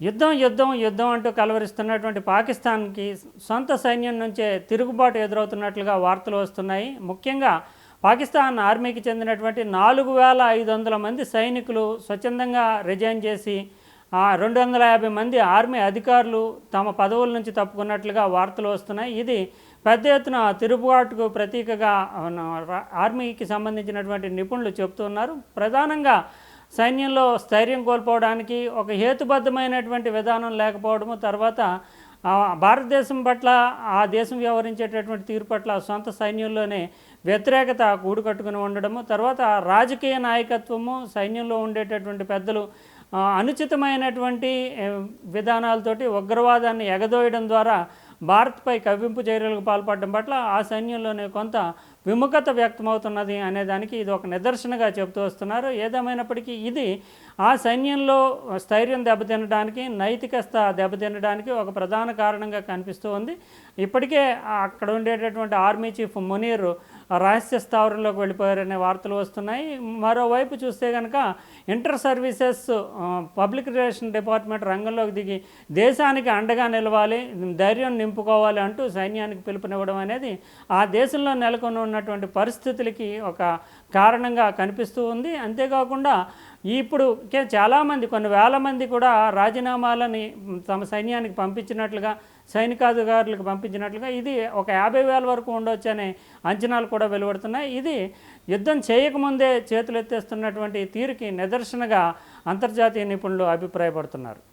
యుద్ధం యుద్ధం యుద్ధం అంటూ కలవరిస్తున్నటువంటి పాకిస్తాన్కి సొంత సైన్యం నుంచే తిరుగుబాటు ఎదురవుతున్నట్లుగా వార్తలు వస్తున్నాయి. ముఖ్యంగా పాకిస్తాన్ ఆర్మీకి చెందినటువంటి నాలుగు వేల ఐదు వందల మంది సైనికులు స్వచ్ఛందంగా రిజైన్ చేసి రెండు వందల యాభై మంది ఆర్మీ అధికారులు తమ పదవుల నుంచి తప్పుకున్నట్లుగా వార్తలు వస్తున్నాయి. ఇది పెద్ద ఎత్తున తిరుగుబాటుకు ప్రతీకగా ఆర్మీకి సంబంధించినటువంటి నిపుణులు చెబుతున్నారు ప్రధానంగా సైన్యంలో స్థైర్యం కోల్పోవడానికి ఒక హేతుబద్ధమైనటువంటి విధానం లేకపోవడము తర్వాత భారతదేశం పట్ల ఆ దేశం వ్యవహరించేటటువంటి తీరు పట్ల సొంత సైన్యంలోనే వ్యతిరేకత కూడుకట్టుకుని ఉండడము తర్వాత రాజకీయ నాయకత్వము సైన్యంలో ఉండేటటువంటి పెద్దలు అనుచితమైనటువంటి విధానాలతోటి ఉగ్రవాదాన్ని ఎగదోయడం ద్వారా భారత్పై కవ్వింపు చర్యలకు పాల్పడడం పట్ల ఆ సైన్యంలోనే కొంత విముఖత వ్యక్తమవుతున్నది అనేదానికి ఇది ఒక నిదర్శనగా చెబుతూ వస్తున్నారు. ఏదేమైనప్పటికీ ఇది ఆ సైన్యంలో స్థైర్యం దెబ్బతినడానికి నైతికత దెబ్బతినడానికి ఒక ప్రధాన కారణంగా కనిపిస్తూ ఉంది. ఇప్పటికే అక్కడ ఉండేటటువంటి ఆర్మీ చీఫ్ మునీర్ రహస్య స్థావరంలోకి వెళ్ళిపోయారనే వార్తలు వస్తున్నాయి. మరోవైపు చూస్తే కనుక inter services public relation department రంగంలోకి దిగి దేశానికి అండగా నిలవాలి ధైర్యం నింపుకోవాలి అంటూ సైన్యానికి పిలుపునివ్వడం అనేది ఆ దేశంలో నెలకొని ఉన్నటువంటి పరిస్థితులకి ఒక కారణంగా కనిపిస్తూ ఉంది. అంతేకాకుండా ఇప్పుడు చాలామంది కొన్ని వేల మంది కూడా రాజీనామాలని తమ సైన్యానికి పంపించినట్లుగా సైనికాధికారులకు పంపించినట్లుగా ఇది ఒక యాభై వేల వరకు ఉండొచ్చు అనే అంచనాలు కూడా వెలువడుతున్నాయి. ఇది యుద్ధం చేయకముందే చేతులెత్తేస్తున్నటువంటి తీరుకి నిదర్శనగా అంతర్జాతీయ నిపుణులు అభిప్రాయపడుతున్నారు.